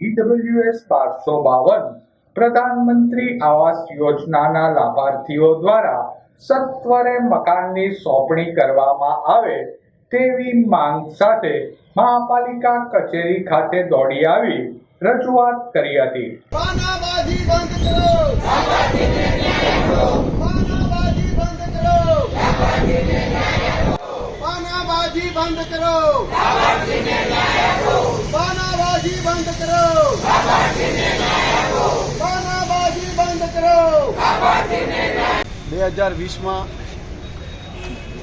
EWS બારસો બાવન પ્રધાનમંત્રી આવાસ યોજનાના લાભાર્થીઓ દ્વારા સત્વરે મકાનની સોંપણી કરવામાં આવે તેવી માંગ સાથે મહાપાલિકા કચેરી ખાતે દોડી આવી રજૂઆત કરી હતી. બંધ કરો પાનાબાજી બંધ કરો પાનાબાજી બંધ કરો પાનાબાજી બંધ કરો બે હજાર વીસમાં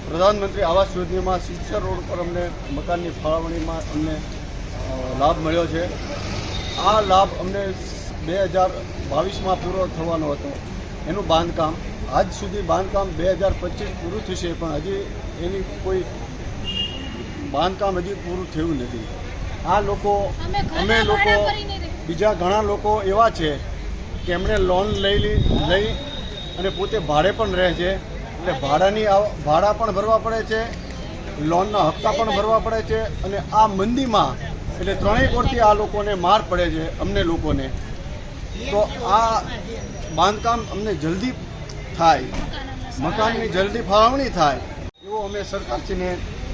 પ્રધાનમંત્રી આવાસ યોજનામાં શિક્ષણ રોડ પર અમને મકાનની ફાળવણીમાં અમને લાભ મળ્યો છે આ લાભ અમને બે હજાર બાવીસમાં પૂરો થવાનો હતો એનું બાંધકામ આજ સુધી બાંધકામ બે હજાર પચીસ પૂરું થશે પણ હજી એની કોઈ બાંધકામ હજી પૂરું થયું નથી આ લોકો અમે લોકો. બીજા ઘણા લોકો એવા છે કે એમણે લોન લઈ લી- લઈ અને પોતે ભાડે પણ રહે છે. એટલે ભાડાની ભાડા પણ ભરવા પડે છે, લોનના હપ્તા પણ ભરવા પડે છે અને આ મંદીમાં એટલે ત્રણેય કોરથી આ લોકોને માર પડે છે, અમને લોકોને. તો આ બાંધકામ અમને જલ્દી થાય. મકાનની જલ્દી ફાળવણી થાય. એવો અમે સરકારશ્રીને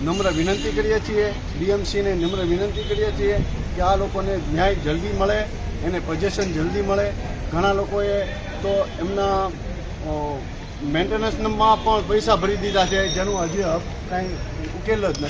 નમ્ર વિનંતી કરીએ છીએ, ડીએમસીને નમ્ર વિનંતી કરીએ છીએ કે આ લોકોને ન્યાય જલ્દી મળે, એને પજેશન જલ્દી મળે. ઘણા લોકોએ તો એમના મેન્ટેનન્સમાં પણ પૈસા ભરી દીધા છે જેનું હજી કંઈ ઉકેલ જ નથી.